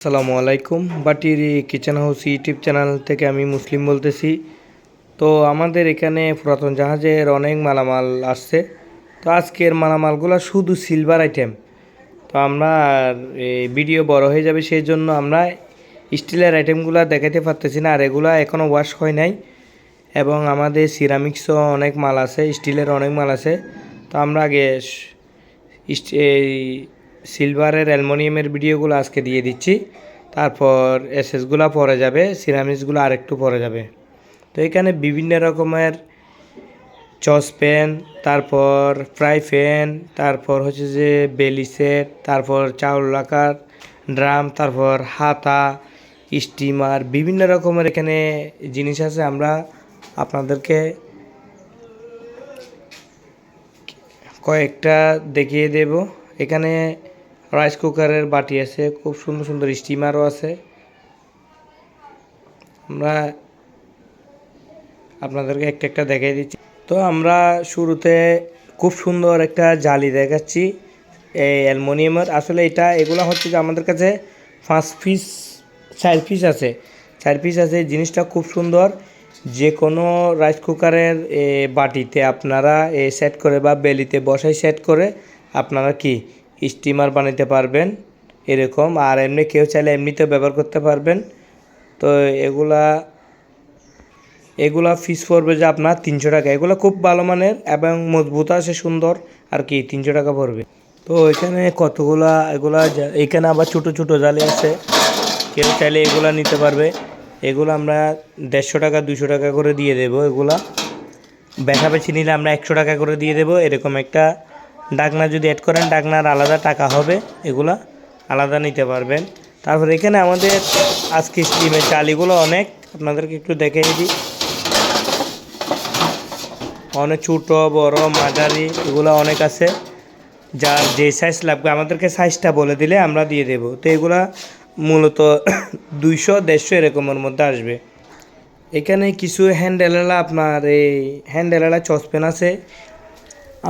আসসালামু আলাইকুম। বাটির কিচেন হাউস ইউটিউব চ্যানেল থেকে আমি মুসলিম বলতেছি। তো আমাদের এখানে পুরাতন জাহাজের অনেক মালামাল আসছে। তো আজকের মালামালগুলো শুধু সিলভার আইটেম তো আমরা ভিডিও বড় হয়ে যাবে সেই জন্য আমরা স্টিলের আইটেমগুলো দেখাতে পারতেছি না। আর এগুলো এখনও ওয়াশ হয় নাই। এবং আমাদের সিরামিক্সও অনেক মাল আছে, স্টিলের অনেক মাল আছে। তো আমরা আগে এই সিলভারের অ্যালমোনিয়ামের ভিডিওগুলো আজকে দিয়ে দিচ্ছি। তারপর এসএসগুলো পরে যাবে সিরামিক্সগুলো আরেকটু পরে যাবে। তো এখানে বিভিন্ন রকমের চসপ্যান তারপর ফ্রাই প্যান তারপর হচ্ছে যে বেলি সেট তারপর চাউল রাখার ড্রাম তারপর হাতা স্টিমার বিভিন্ন রকমের এখানে জিনিস আছে। আমরা আপনাদেরকে কয়েকটা দেখিয়ে দেব। এখানে রাইস কুকারের বাটি আছে, খুব সুন্দর সুন্দর স্টিমারও আছে। আমরা আপনাদেরকে একটা একটা দেখিয়ে দিচ্ছি। তো আমরা শুরুতে খুব সুন্দর একটা জালি দেখাচ্ছি, এই অ্যালমোনিয়ামের। আসলে এটা, এগুলো হচ্ছে যে আমাদের কাছে পাঁচ পিস চার পিস আছে। চার পিস আছে, জিনিসটা খুব সুন্দর। যে কোনো রাইস কুকারের বাটিতে আপনারা সেট করে বা বেলিতে বসাই সেট করে, আপনারা কি স্টিমার বানাতে পারবেন, এরকম। আর এমনি কেউ চাইলে এমনিতেও ব্যবহার করতে পারবেন। তো এগুলা এগুলা ফিস পড়বে যে আপনার তিনশো টাকা। এগুলো খুব ভালো মানের এবং মজবুত আছে, সুন্দর। আর কি, তিনশো টাকা পড়বে। তো এখানে কতগুলা, এগুলা এখানে আবার ছোটো ছোটো জালি আছে। কেউ চাইলে এগুলা নিতে পারবে। এগুলো আমরা দেড়শো টাকা দুশো টাকা করে দিয়ে দেবো এগুলা। বেশি নিলে আমরা একশো টাকা করে দিয়ে দেবো। এরকম একটা ডাকনা যদি অ্যাড করেন, ডাকনার আলাদা টাকা হবে, এগুলা আলাদা নিতে পারবেন। তারপর এখানে আমাদের আজকে স্টিমের চালিগুলো অনেক, আপনাদেরকে একটু দেখে দিই। অনেক ছোটো, বড়, মাঝারি, এগুলো অনেক আছে। যার যে সাইজ লাগবে, আমাদেরকে সাইজটা বলে দিলে আমরা দিয়ে দেব। তো এগুলা মূলত দুইশো, দেড়শো এরকমের মধ্যে আসবে। এখানে কিছু হ্যান্ডেলালা আপনার এই হ্যান্ডেলালা চসপেন আছে।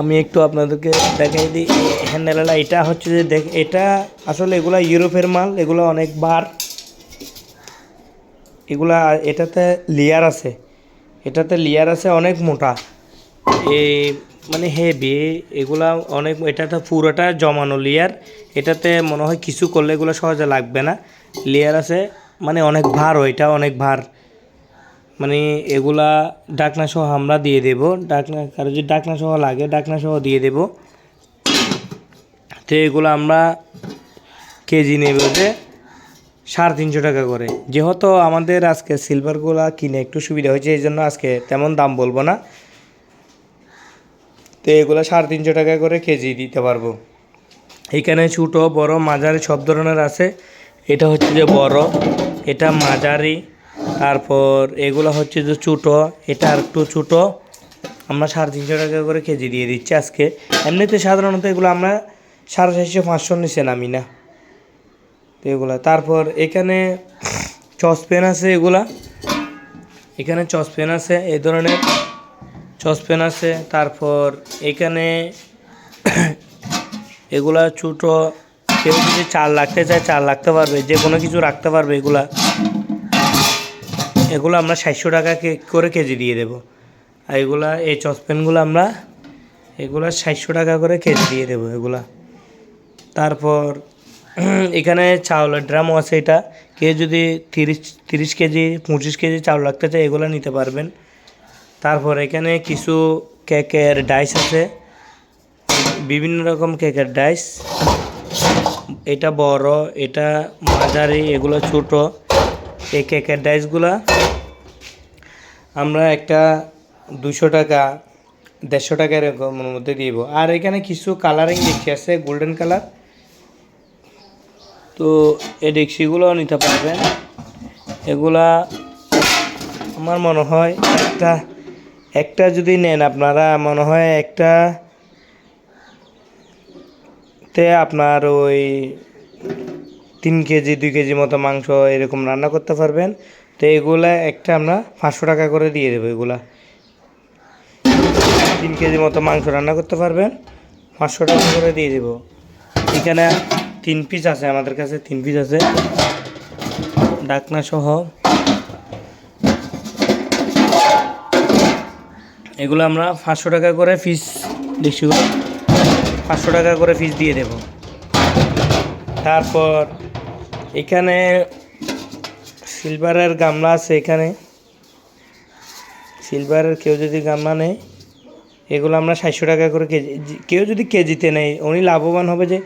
আমি একটু আপনাদেরকে দেখাই দিই। হ্যান্ডেলালা এটা হচ্ছে যে দেখ, এটা আসলে এগুলা ইউরোপের মাল, এগুলো অনেক বার। এগুলা, এটাতে লেয়ার আছে। এটাতে লেয়ার আছে অনেক মোটা। এই মানে হেভি এগুলা অনেক, এটাতে পুরোটা জমানো লেয়ার এটাতে মনে হয় কিছু করলে এগুলো সহজে লাগবে না। লেয়ার আছে মানে অনেক ভার ওইটা অনেক ভার। মানে এগুলা ডাকনা সহ আমরা দিয়ে দেব। ডাকনা, কারও যদি ডাকনা সহ লাগে ডাকনা সহ দিয়ে দেব। তো এগুলো আমরা কেজি নেব যে সাড়ে তিনশো টাকা করে। যেহেতু আমাদের আজকে সিলভারগুলা কিনে একটু সুবিধা হয়েছে, এই জন্য আজকে তেমন দাম বলব না। তো এগুলো সাড়ে তিনশো টাকা করে কেজি দিতে পারব। এখানে ছোটো, বড়, মাঝারি সব ধরনের আছে। এটা হচ্ছে যে বড়, এটা মাঝারি। তারপর এগুলো হচ্ছে যে ছোটো, এটা আর একটু ছোটো। আমরা সাড়ে তিনশো টাকা করে কেজি দিয়ে দিচ্ছি আজকে। এমনিতে সাধারণত এগুলো আমরা সাড়ে চারশো, পাঁচশো নিচে নামি না। তো এগুলা, তারপর এখানে চসপেন আছে এগুলা। এখানে চসপেন আছে এই ধরনের চসপেন আছে। তারপর এখানে এগুলা ছোটো, কেউ যদি চাল রাখতে চায় চাল রাখতে পারবে, যে কোনো কিছু রাখতে পারবে এগুলা। এগুলো আমরা সাতশো টাকা করে কেজি দিয়ে দেবো। আর এগুলা, এই চসপেনগুলো আমরা এগুলা সাতশো টাকা করে কেজি দিয়ে দেবো এগুলা। তারপর এখানে চাউলের ড্রামও আছে এটা। কেউ যদি তিরিশ তিরিশ কেজি, পঁচিশ কেজি চাউল রাখতে চায়, এগুলো নিতে পারবেন। তারপর এখানে কিছু কেকের ডাইস আছে। বিভিন্ন রকম কেকের ডাইস। এটা বড়, এটা মাঝারি, এগুলো ছোট। এই কেকের ডাইসগুলা আমরা একটা দুশো টাকা, দেড়শো টাকা এরকমের মধ্যে দিব। আর এখানে কিছু কালারিং দেখছি, আছে গোল্ডেন কালার তো এই ডেক্সিগুলোও নিতে পারবেন। এগুলা আমার মনে হয় একটা একটা যদি নেন আপনারা, মনে হয় একটা তে আপনার ওই তিন কেজি, দুই কেজি মতো মাংস এরকম রান্না করতে পারবেন। তো এগুলা একটা আমরা পাঁচশো টাকা করে দিয়ে দেবো এগুলা। তিন কেজি মতো মাংস রান্না করতে পারবেন, পাঁচশো টাকা করে দিয়ে দেবো। এখানে তিন পিস আছে, আমাদের কাছে তিন পিস আছে। ডাকনা সহ এগুলো আমরা পাঁচশো টাকা করে ফিস দেখছিগুলো পাঁচশো টাকা করে ফিস দিয়ে দেব। তারপর এখানে সিলভারের গামলা আছে এখানে। সিলভারের কেউ যদি গামলা নেয়, এগুলো আমরা সাতশো টাকা করে কেজি কেউ যদি কেজিতে নেয়, উনি লাভবান হবে যে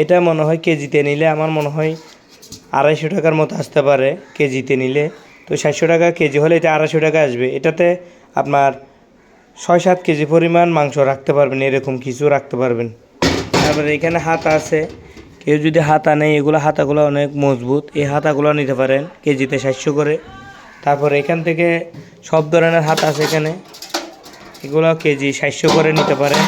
এটা মনে হয় কেজিতে নিলে আমার মনে হয় আড়াইশো টাকার মতো আসতে পারে কেজিতে নিলে। তো সাতশো টাকা কেজি হলে এটা আড়াইশো টাকা আসবে। এটাতে আপনার ছয় সাত কেজি পরিমাণ মাংস রাখতে পারবেন, এরকম কিছু রাখতে পারবেন। তারপরে এখানে হাত আছে। কেউ যদি হাতা নেই, এগুলো হাতাগুলো অনেক মজবুত। এই হাতাগুলো নিতে পারেন কেজিতে সাতশো করে। তারপর এখান থেকে সব ধরনের হাতা আছে এখানে। এগুলো কেজি সাতশো করে নিতে পারেন।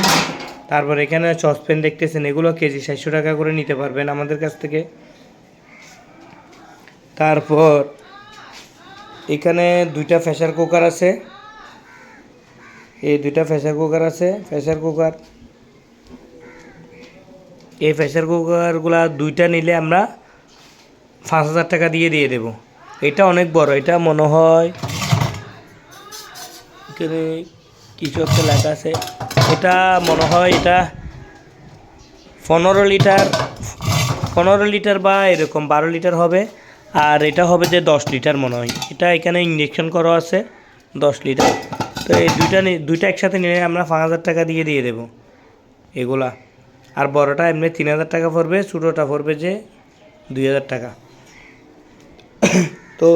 তারপর এখানে সসপ্যান দেখতেছেন, এগুলো কেজি সাতশো টাকা করে নিতে পারবেন আমাদের কাছ থেকে। তারপর এখানে দুইটা প্রেশার কুকার আছে। এই দুইটা প্রেসার কুকার আছে প্রেশার কুকার। এই প্রেসার কুকারগুলা দুইটা নিলে আমরা পাঁচ হাজার টাকা দিয়ে দিয়ে দেব। এটা অনেক বড়, এটা মনে হয় কিছু একটা লেখা আছে। এটা মনে হয় এটা পনেরো লিটার পনেরো লিটার বা এরকম বারো লিটার হবে, আর এটা হবে যে দশ লিটার মনে হয়। এটা এখানে ইঞ্জেকশন করা আছে, দশ লিটার। তো এই দুইটা দুইটা একসাথে নিলে আমরা পাঁচ হাজার টাকা দিয়ে দিয়ে দেবো। এগুলা। আর বড়টা এমনি তিন হাজার টাকা পড়বে, ছোটোটা পড়বে যে দুই হাজার টাকা। তো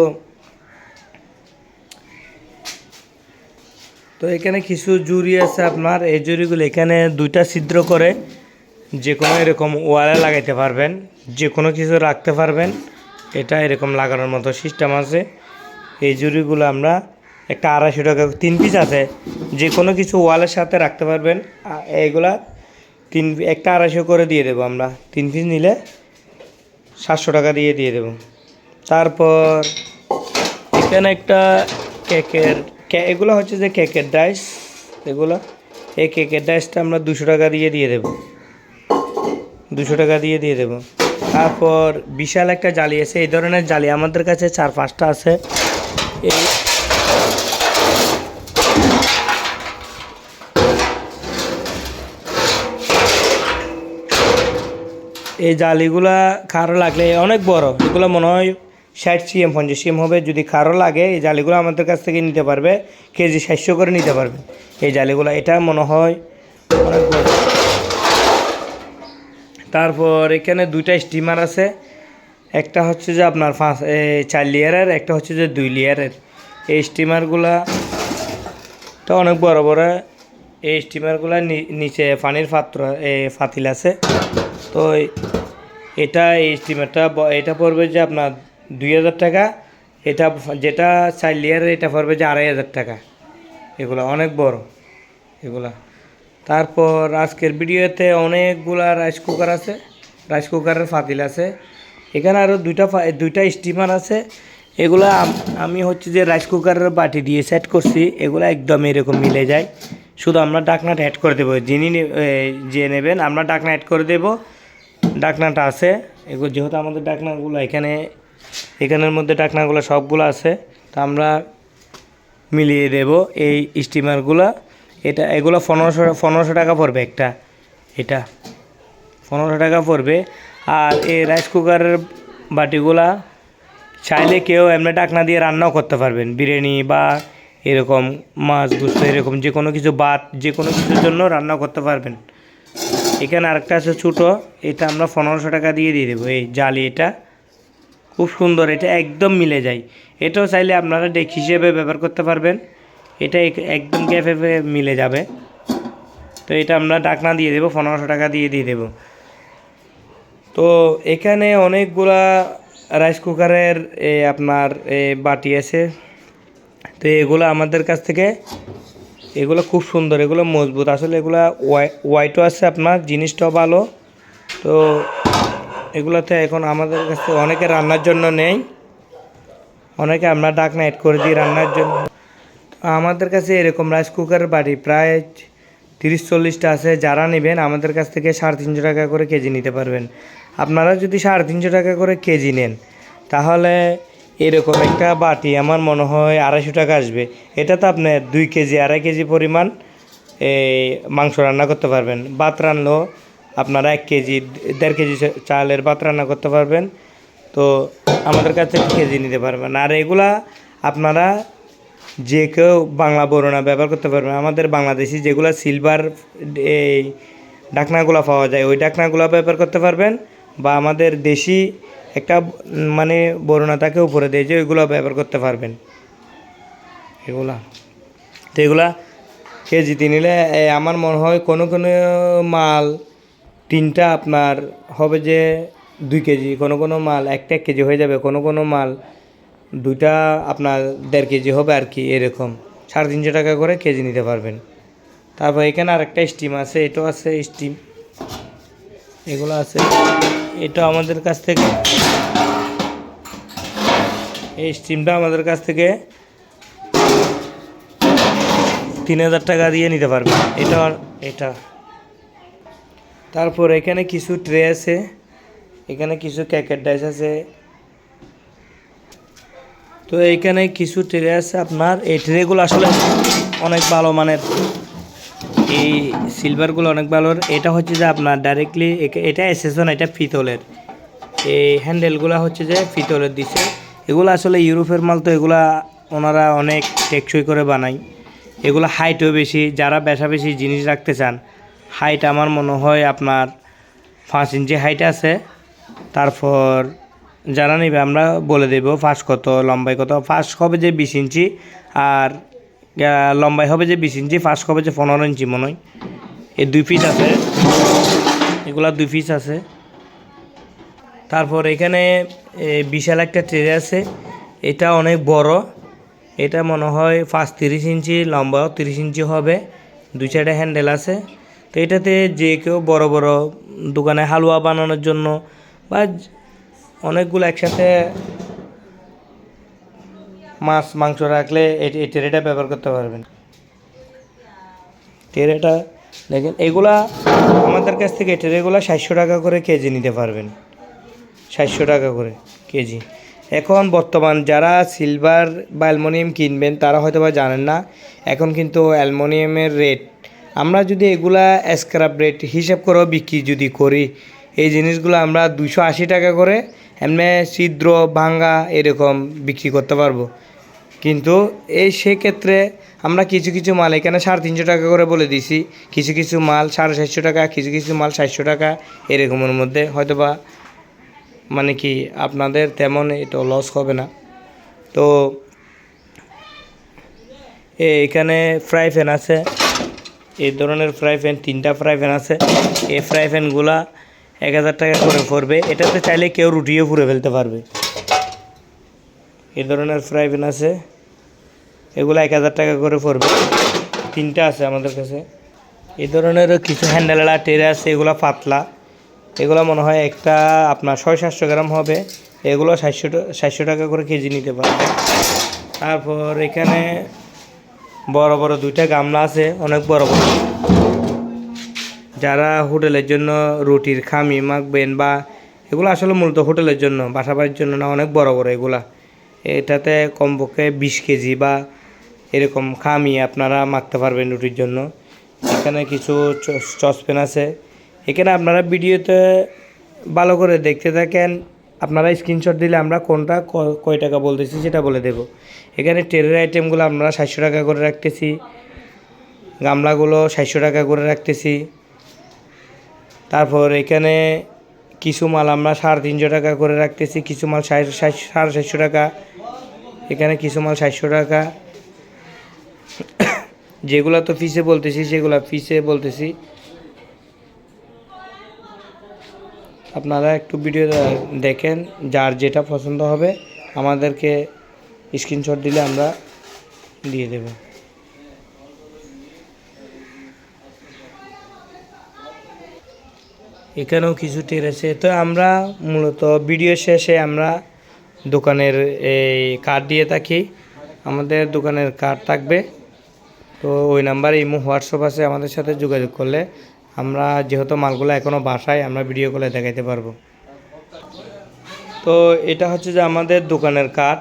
তো এখানে কিছু জুড়ি আছে আপনার। এই জুড়িগুলো এখানে দুইটা ছিদ্র করে যে কোনো এরকম ওয়ালে লাগাইতে পারবেন যে কোনো কিছু রাখতে পারবেন, এটা এরকম লাগানোর মতো সিস্টেম আছে। এই জুড়িগুলো আমরা একটা আড়াইশো টাকা, তিন পিস আছে যে কোনো কিছু ওয়ালের সাথে রাখতে পারবেন। এইগুলা তিন একটা আড়াইশো করে দিয়ে দেবো আমরা। তিন পিস নিলে সাতশো টাকা দিয়ে দিয়ে দেবো। তারপর এখানে একটা কেকের এগুলো হচ্ছে যে কেকের ডাইস, এগুলো। এই কেকের ডাইসটা আমরা দুশো টাকা দিয়ে দিয়ে দেবো। দুশো টাকা দিয়ে দিয়ে দেবো। তারপর বিশাল একটা জালি আছে। এই ধরনের জালি আমাদের কাছে চার পাঁচটা আছে। এই এই জালিগুলা খারো লাগলে অনেক বড়। এগুলো মনে হয় ষাট সিএম, পঞ্চাশ সিএম হবে। যদি খারো লাগে, এই জালিগুলো আমাদের কাছ থেকে নিতে পারবে। কেজি সাতশো করে নিতে পারবে। এই জালিগুলো, এটা মনে হয় অনেক বড়। তারপর এখানে দুইটা স্টিমার আছে। একটা হচ্ছে যে আপনার পাঁচ চার লেয়ারের, একটা হচ্ছে যে দুই লেয়ারের। এই স্টিমারগুলা তো অনেক বড় বড়। এই স্টিমারগুলা নিচে পানির পাত্র ফাতিল আছে। তো এটা এই স্টিমারটা এটা পড়বে যে আপনার দুই হাজার টাকা। এটা যেটা চার লেয়ারের এটা পড়বে যে আড়াই হাজার টাকা। এগুলো অনেক বড়, এগুলা। তারপর আজকের ভিডিওতে অনেকগুলা রাইস কুকার আছে রাইস কুকারের ফাতিল আছে। এখানে আরও দুইটা দুইটা স্টিমার আছে। এগুলা আমি হচ্ছে যে রাইস কুকারের বাটি দিয়ে সেট করছি, এগুলো একদম এরকম মিলে যায়। শুধু আমরা ডাকনাটা অ্যাড করে দেবো। যিনি যে নেবেন, আমরা ডাকনা অ্যাড করে দেবো। ডাকনাটা আছে। এগুলো যেহেতু আমাদের ডাকনাগুলো এখানে, এখানের মধ্যে ডাকনাগুলো সবগুলো আছে, তো আমরা মিলিয়ে দেব এই স্টিমারগুলো। এটা, এগুলো পনেরোশো পনেরোশো টাকা পড়বে একটা, এটা পনেরোশো টাকা পড়বে। আর এই রাইস কুকারের বাটিগুলা চাইলে কেউ এমনি ডাকনা দিয়ে রান্নাও করতে পারবেন। বিরিয়ানি বা এরকম মাছ, গুস্ত, এরকম যে কোনো কিছু ভাত যে কোনো কিছুর জন্য রান্না করতে পারবেন। এখানে আরেকটা আছে ছোটো, এটা আমরা পনেরোশো টাকা দিয়ে দিয়ে দেবো। এই জালি এটা, খুব সুন্দর, এটা একদম মিলে যায়। এটাও চাইলে আপনারা ডেক হিসেবে ব্যবহার করতে পারবেন। এটা এক- একদম ক্যাফে মিলে যাবে। তো এটা আমরা ডাকনা দিয়ে দেবো, পনেরোশো টাকা দিয়ে দিয়ে দেবো। তো এখানে অনেকগুলা রাইস কুকারের আপনার বাটি আছে। তো এগুলো আমাদের কাছ থেকে এগুলো খুব সুন্দর, এগুলো মজবুত। আসলে এগুলো ওয়াই হোয়াইটও আছে আপনার, জিনিসটাও ভালো। তো এগুলোতে এখন আমাদের কাছে অনেকে রান্নার জন্য নেই। অনেকে আমরা ডাকনা অ্যাড করে দিই রান্নার জন্য। আমাদের কাছে এরকম রাইস কুকার বাড়ি প্রায় তিরিশ চল্লিশটা আছে। যারা নেবেন, আমাদের কাছ থেকে সাড়ে তিনশো টাকা করে কেজি নিতে পারবেন। আপনারা যদি সাড়ে তিনশো টাকা করে কেজি নেন, তাহলে এরকম একটা বাটি আমার মনে হয় আড়াইশো টাকা আসবে। এটা তো আপনার দুই কেজি, আড়াই কেজি পরিমাণ, এই মাংস রান্না করতে পারবেন। ভাত রান্নাও আপনারা এক কেজি, দেড় কেজি চালের ভাত রান্না করতে পারবেন। তো আমাদের কাছে কেজি নিতে পারবেন। আর এগুলা আপনারা যে কেউ বাংলা বর্ণনা ব্যবহার করতে পারবেন। আমাদের বাংলাদেশি যেগুলো সিলভার এই ডাকনাগুলো পাওয়া যায়, ওই ডাকনাগুলো ব্যবহার করতে পারবেন। বা আমাদের দেশি একটা মানে বর্ণনা তাকে উপরে দিয়ে যে ওইগুলো ব্যবহার করতে পারবেন। এগুলা। তো এগুলা কেজিতে নিলে আমার মনে হয় কোনো কোনো মাল তিনটা আপনার হবে যে দুই কেজি, কোনো কোনো মাল একটা এক কেজি হয়ে যাবে, কোনো কোনো মাল দুইটা আপনার দেড় কেজি হবে আর কি এরকম। সাড়ে তিনশো টাকা করে কেজি নিতে পারবেন। তারপর এখানে আরেকটা স্টিম আছে, এটাও আছে স্টিম এগুলো আছে। এটা আমাদের কাছ থেকে। এই স্টিমটা আমাদের কাছ থেকে তিন হাজার টাকা দিয়ে নিতে পারবে। এটা এটা। তারপর এখানে কিছু ট্রে আছে। এখানে কিছু ক্যাকেট ডাইস আছে। তো এইখানে কিছু ট্রে আছে আপনার। এই ট্রেগুলো আসলে অনেক ভালো মানের। এই সিলভারগুলো অনেক ভালো এটা হচ্ছে যে আপনার ডাইরেক্টলি এটা এসেছে না, এটা ফিতলের এই হ্যান্ডেলগুলো হচ্ছে যে ফিতলের দিছে। এগুলো আসলে ইউরোপের মাল তো এগুলা ওনারা অনেক টেকসই করে বানায়। এগুলো হাইটও বেশি। যারা বেশা বেশি জিনিস রাখতে চান হাইট আমার মনে হয় আপনার পাঁচ ইঞ্চি হাইট আছে। তারপর যারা নেবে আমরা বলে দেব ফার্স্ট কত লম্বাই কত। ফার্স্ট হবে যে বিশ ইঞ্চি। আর লম্বাই হবে যে বিশ ইঞ্চি ফার্স্ট হবে যে পনেরো ইঞ্চি মনে হয়। এই দুই পিস আছে। এগুলা দুই পিস আছে। তারপর এখানে বিশাল একটা ট্রে আছে। এটা অনেক বড়। এটা মনে হয় পাঁচ তিরিশ ইঞ্চি, লম্বাও তিরিশ ইঞ্চি হবে। দুই সাইডে হ্যান্ডেল আছে। তো এটাতে যে কেউ বড় বড় দোকানে হালুয়া বানানোর জন্য বা অনেকগুলো একসাথে মাছ, মাংস রাখলে এই ট্রেটা ব্যবহার করতে পারবেন। ট্রেটা দেখেন, এগুলা আমাদের কাছ থেকে ট্রেগুলা সাতশো টাকা করে কেজি নিতে পারবেন। সাতশো টাকা করে কেজি। এখন বর্তমান যারা সিলভার বা অ্যালমোনিয়াম কিনবেন, তারা হয়তো বা জানেন না, এখন কিন্তু অ্যালমোনিয়ামের রেট আমরা যদি এগুলা স্ক্র্যাপ রেট হিসাব করেও বিক্রি যদি করি, এই জিনিসগুলো আমরা দুশো আশি টাকা করে এমনি ছিদ্র, ভাঙ্গা এরকম বিক্রি করতে পারব। কিন্তু এই সেক্ষেত্রে আমরা কিছু কিছু মাল এখানে সাড়ে তিনশো টাকা করে বলে দিছি কিছু কিছু মাল সাড়ে সাতশো টাকা, কিছু কিছু মাল সাতশো টাকা এরকমের মধ্যে। হয়তো বা মানে কি আপনাদের তেমন এটা লস হবে না। তো এখানে ফ্রাই প্যান আছে। এই ধরনের ফ্রাই প্যান তিনটা ফ্রাই প্যান আছে। এই ফ্রাই প্যানগুলা এক হাজার টাকা করে পড়বে। এটাতে চাইলে কেউ রুটিও পুড়ে ফেলতে পারবে। এই ধরনের ফ্রাই প্যান আছে। এগুলো এক হাজার টাকা করে পড়বে। তিনটা আছে আমাদের কাছে। এই ধরনেরও কিছু হ্যান্ডেলা টেরে আছে, এগুলো পাতলা। এগুলো মনে হয় একটা আপনার ছয় সাতশো গ্রাম হবে। এগুলো সাতশো সাতশো টাকা করে কেজি নিতে পারবে। তারপর এখানে বড় বড় দুইটা গামলা আছে, অনেক বড় বড়। যারা হোটেলের জন্য রুটির খামি মাখবেন বা এগুলো আসলে মূলত হোটেলের জন্য বাসা বাড়ির জন্য না, অনেক বড় বড় এগুলা। এটাতে কমপক্ষে বিশ কেজি বা এরকম খামি আপনারা মাখতে পারবেন রুটির জন্য। এখানে কিছু চসপেন আছে। এখানে আপনারা ভিডিওতে ভালো করে দেখতে থাকেন। আপনারা স্ক্রিনশট দিলে আমরা কোনটা কয় টাকা বলতেছি সেটা বলে দেব। এখানে ট্রেনের আইটেমগুলো আমরা সাতশো টাকা করে রাখতেছি। গামলাগুলো সাতশো টাকা করে রাখতেছি। তারপর এখানে কিছু মাল আমরা সাড়ে তিনশো টাকা করে রাখতেছি, কিছু মাল সাড়ে সাতশো টাকা। এখানে কিছু মাল সাতশো টাকা। যেগুলো তো ফিসে বলতেছি, সেগুলো ফিসে বলতেছি। আপনারা একটু ভিডিও দেখেন, যার যেটা পছন্দ হবে, আমাদেরকে স্ক্রিনশট দিলে আমরা দিয়ে দেব। এখানেও কিছু টের আছে। তো আমরা মূলত ভিডিও শেষে আমরা দোকানের এই কার্ড দিয়ে থাকি। আমাদের দোকানের কার্ড থাকবে। তো ওই নাম্বারে ইমো, হোয়াটসঅ্যাপ আছে, আমাদের সাথে যোগাযোগ করলে আমরা যেহেতু মালগুলো এখনও বাসায়, আমরা ভিডিও কলে দেখাইতে পারব। তো এটা হচ্ছে যে আমাদের দোকানের কার্ড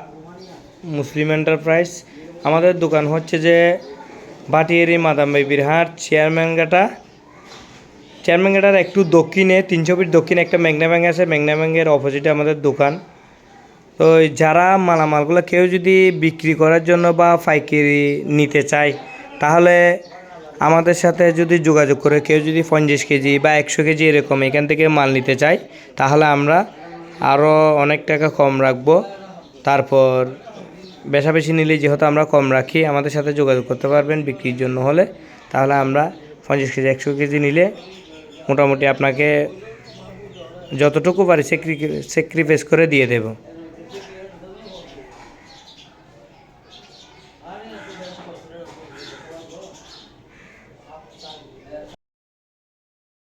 মুসলিম এন্টারপ্রাইজ আমাদের দোকান হচ্ছে যে বাটিয়ারি মাদাম বেবির হাট চেয়ারম্যান গাটা। চেয়ারম্যান গাটার একটু দক্ষিণে তিনশো ফিট দক্ষিণে একটা মেঘনা ব্যাঙ্ক আছে মেঘনা ব্যাঙ্কের অপোজিটে আমাদের দোকান। তো যারা মালামালগুলো কেউ যদি বিক্রি করার জন্য বা পাইকারি নিতে চায়, তাহলে আমাদের সাথে যদি যোগাযোগ করে, কেউ যদি পঞ্চাশ কেজি বা একশো কেজি এরকম এখান থেকে মাল নিতে চায়, তাহলে আমরা আরও অনেক টাকা কম রাখব। তারপর বেশা বেশি নিলে যেহেতু আমরা কম রাখি, আমাদের সাথে যোগাযোগ করতে পারবেন বিক্রির জন্য হলে, তাহলে আমরা পঞ্চাশ কেজি, একশো কেজি নিলে মোটামুটি আপনাকে যতটুকু পারি সেক্রিফাইস করে দিয়ে দেবো।